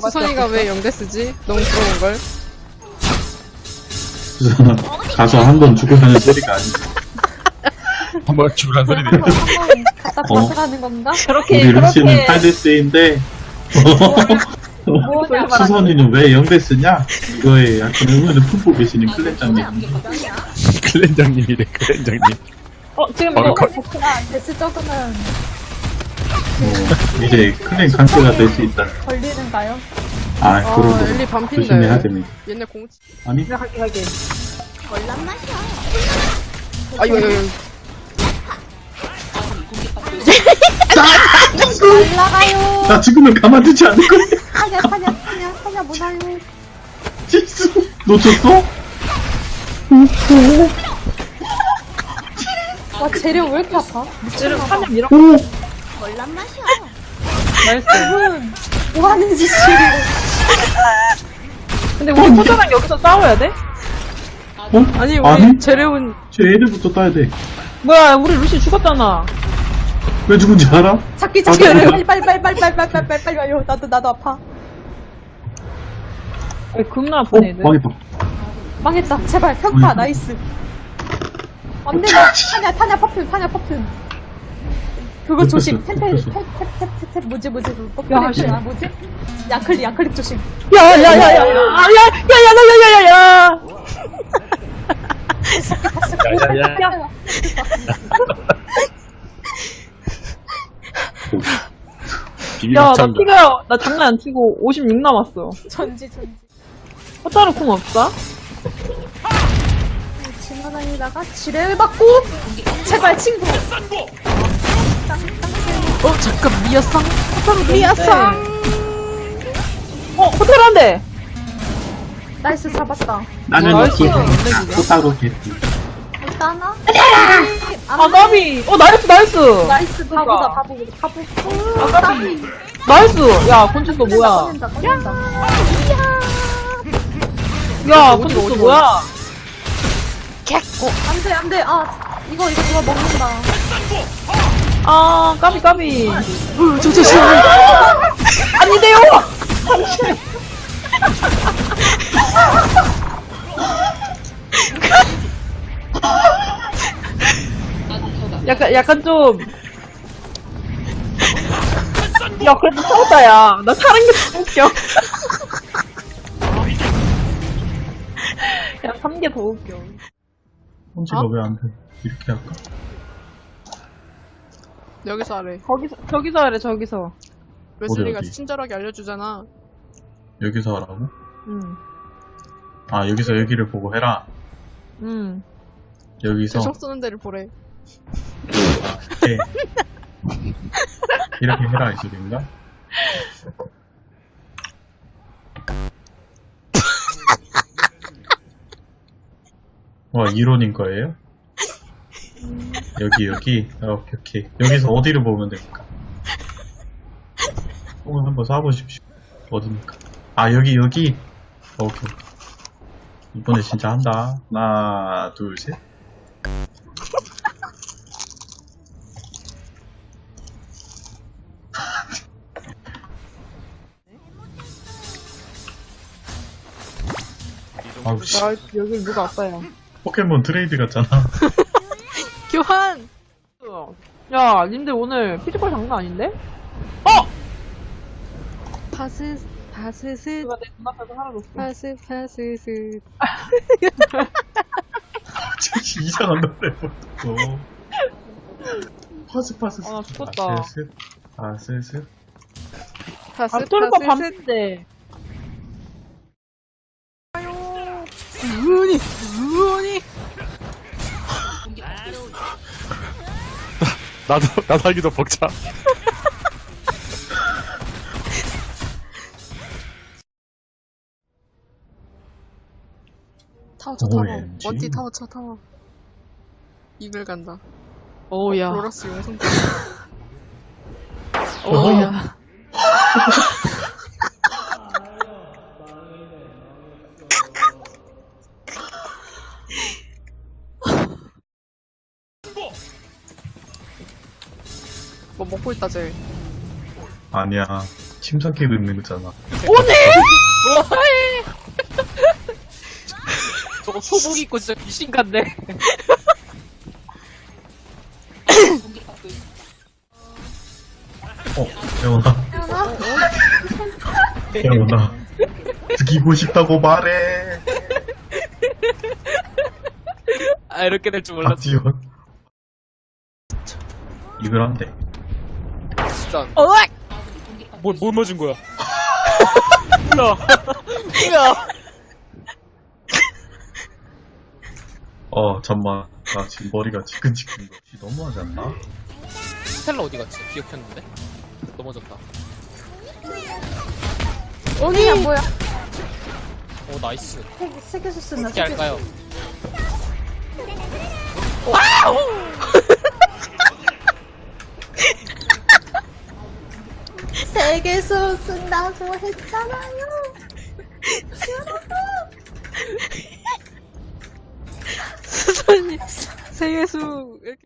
수성이가 왜 영대 쓰지? 너무 부러운 걸? 수선아, 가서 한 번 죽으면 소리가 아니지. 한번 죽으란 소리네. 갖다 어. 가져가는 건가? 그렇게 우리 루시는 그렇게 8데스인데, 뭐냐 수선이는 왜 영대 쓰냐? 이거에 약간 의문을 품고 계시는 클랜장님. 클렌장님이래, 클렌장님. 어 지금 바로 이거 컷. 아, 데스 적으면 뭐, 이제 클랜 강제가 될 수 있다. 걸리는가요? 아, 아, 그러고 엘리 반핀데. 조심해야 됩니다. 옛날 공치. 아니, 하게 하게 아유, 아유, 아유. 올라가요. 나 지금은 가만두지 않을 거야. 타냐, 타냐, 타냐, 타냐, 못하요. 실수 놓쳤어? 와, 재료 왜 이렇게 아파? 사냥 밀어 오! 나이스 여러분, 뭐 하는 짓이에요? 근데 우리 포자랑 여기서 싸워야 돼? 어? 아니, 우리 아니? 재료운 쟤 애들부터 따야 돼. 뭐야 우리 루시 죽었잖아 왜 죽은지 알아? 잡기. 아, 빨리, 빨리, 빨리, 빨리, 빨리, 빨리, 빨리, 빨리, 빨리 와요. 나도, 나도 아파. 왜 겁나 어, 아픈 애들 망했다. 망했다. 제발, 평타, 음. 나이스. 안 돼, 나 타냐, 타냐, 퍼퓸, 타냐, 퍼퓸. 그거 조심. 탭, 탭, 탭, 탭, 탭, 탭, 탭, 탭, 뭐지, 뭐지, 그 씨. 아 뭐지? 야클릭, 야클릭 조심. 야야야야야야야야야야야야 야야야. 비밀 야나 합창. 피가 나 장난 안 치고 56 남았어 전지, 전지. 호타루 쿵 없어? 지나다니다가 지뢰를 받고 제발 친구 어, 잠깐, 미야상? 미야상! 어 한대 나이스 잡았다. 나는 나이스. 없어. 또 따로 개. 일단아 아 까비. 어 나이스 나이스. 나이스 바보다. 바보 바보. 아 까비. 나이스. 야 건치소 뭐야? 꺼낸다 꺼낸다. 야. 어디, 건치소 어디, 뭐야? 안돼 안돼. 아 이거 이거 누가 먹는다 아 까비 까비 어, 저, 저, 저. 아니래요 약간 약간 좀. 야 그래도 싸웠다 야 나 사는 게더 웃겨 야 3개 더 웃겨 혼지가 어? 왜안 돼? 이렇게 할까? 여기서 하래. 거기서 저기서 하래 저기서 웨슬리가 어디? 친절하게 알려주잖아. 여기서 하라고? 응 아, 여기서 여기를 보고 해라. 응. 여기서. 대충 쓰는 데를 보래. 아, 이렇게. 이렇게 해라, 이 소리인가? 와, 이론인 거예요? 여기, 여기. 아, 오케이, 오케이. 여기서 어디를 보면 됩니까? 뽕을 한번 쏴보십시오. 어딥니까? 아, 여기, 여기. 오케이, 오케이. 이번에 진짜 한다. 하나, 둘, 셋. 아우, 씨. 아 여기 누가 왔어요 포켓몬 트레이드 같잖아. 교환! 야 님들 오늘 피지컬 장난 아닌데? 파스, 파스스, 누가 내 눈앞에서 사라졌어 파스, 파스스. 진짜 이상한 노래 부르고. 파스 파스. 아, 나 죽겠다. 파스 파스. 파스, 앞돌파 파스스. 밤인데 우니, 우니. 나도, 나도 하기도 벅차. 타워 쳐, 타워. OMG. 어디 타워 쳐, 타워. 이글 간다. 오야. 로러스 용성. 오야. 뭐 먹고 있다, 쟤. 아니야. 침착해 긁는 거잖아. 저거 소복 입고 진짜 귀신 같네. 어, 태훈아. 태훈아. 죽이고 싶다고 말해. 아, 이렇게 될 줄 몰랐어. 박지원. 이걸 한대. 진짜. 뭘, 뭘 맞은 거야? 뭐야. 뭐야. 어, 잠만. 나 지금 머리가 지끈지끈 거. 너무하지 않나? 스텔라 어디 갔지? 기억했는데? 넘어졌다. 언니 안 보여. 오, 나이스. 세- 세계수 쓴다. 어떻게. 할까요? 세계수 쓴다고 했잖아요. 수선이 세계수 이렇게